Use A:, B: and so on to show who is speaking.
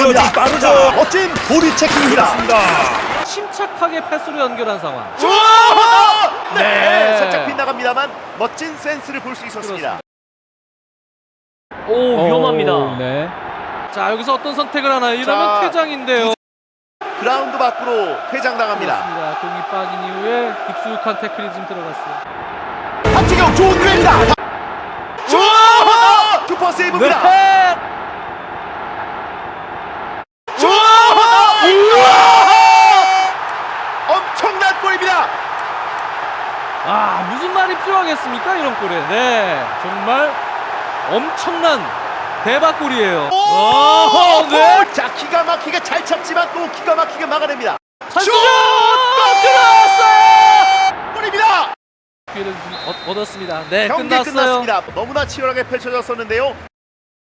A: 좀 빠르죠.
B: 자, 멋진 보디 체킹입니다.
A: 그렇습니다.
C: 침착하게 패스로 연결한 상황.
B: 아! 네,
C: 네.
B: 살짝 빗나갑니다만 멋진 센스를 볼 수 있었습니다.
D: 오 위험합니다.
C: 오, 네. 자 여기서 어떤 선택을 하나요? 이러면
B: 자,
C: 퇴장인데요.
B: 그라운드 밖으로 퇴장 당합니다.
C: 그렇습니다. 공이 빠진 이후에 깊숙한 태클이 좀 들어갔어요.
B: 박지경 좋은 기회입니다. 슈! 슈퍼 세이브입니다.
C: 네.
B: 슈! 엄청난 골입니다.
C: 아 무슨 말이 필요하겠습니까 이런 골에. 네 정말 엄청난 대박골이에요.
B: 오!
C: 네.
B: 자, 기가 막히게 잘 찼지만 또 기가 막히게 막아냅니다. 슛!
C: 들어왔어요.
B: 골입니다.
C: 기회를 좀 얻- 얻었습니다. 네
B: 경기
C: 끝났어요.
B: 끝났습니다. 너무나 치열하게 펼쳐졌었는데요.